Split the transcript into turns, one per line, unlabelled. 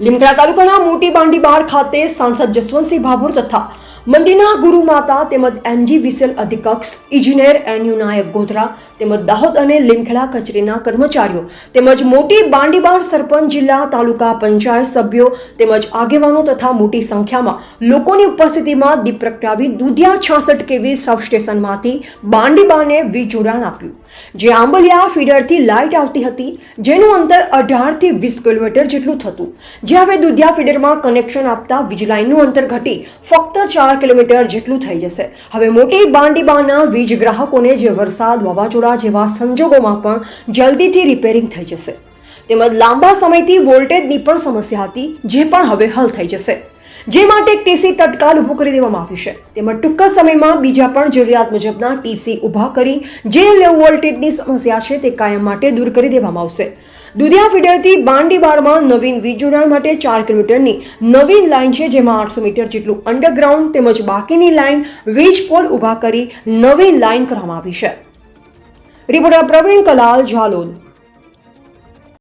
લીમખેડા તાલુકાના મોટી બાંડીબાર ખાતે સાંસદ જસવંતસિંહ ભાભોર તથા મંદિરના ગુરુમાતા તેમજ એમજી વિસેલ અધિકક્ષ, ઇજનેર એનયુ ગોધરા, તેમજ દાહોદ અને લીમખેડા કચેરીના કર્મચારીઓ, તેમજ મોટી બાંડીબાર સરપંચ જિલ્લા તાલુકા પંચાયત સભ્યો, તેમજ આગેવાનો તથા મોટી સંખ્યામાં લોકોની ઉપસ્થિતિમાં દીપ પ્રગટાવી દુધિયા છાસઠ કેવી સબસ્ટેશનમાંથી બાંડીબાને વીજ જોડાણ આપ્યું. જે આંબલિયા ફીડરથી લાઇટ આવતી હતી, જેનું અંતર અઢારથી વીસ કિલોમીટર જેટલું થતું. જે હવે દુધિયા ફીડરમાં કનેક્શન આપતા વીજ લાઇનનું અંતર ઘટી ફક્ત ચાર કિલોમીટર જેટલું થઈ જશે. હવે મોટી બાંડીબાના વીજ ગ્રાહકોને જે વરસાદ વાવાઝોડા જેવા સંજોગોમાં પણ જલ્દીથી રિપેરિંગ થઈ જશે. તેમજ લાંબા સમયથી વોલ્ટેજની પણ સમસ્યા હતી, જે પણ હવે હલ થઈ જશે. જે માટે ટીસી તત્કાલ ઊભું કરી દેવામાં આવ્યું છે. તેમજ ટૂંક સમયમાં બીજા પણ જરૂરિયાત મુજબના ટીસી ઊભા કરી, જે લો વોલ્ટેજની સમસ્યા છે તે કાયમ માટે દૂર કરી દેવામાં આવશે. દુધિયા ફીડરથી બાંડીબારમાં નવીન વીજ જોડાણ માટે ચાર કિલોમીટરની નવીન લાઇન છે, જેમાં આઠસો મીટર જેટલું અંડરગ્રાઉન્ડ તેમજ બાકીની લાઇન વીજ પોલ ઊભા કરી નવીન લાઇન કરવામાં આવી છે. રિપોર્ટર પ્રવીણ કલાલ, ઝાલોદ.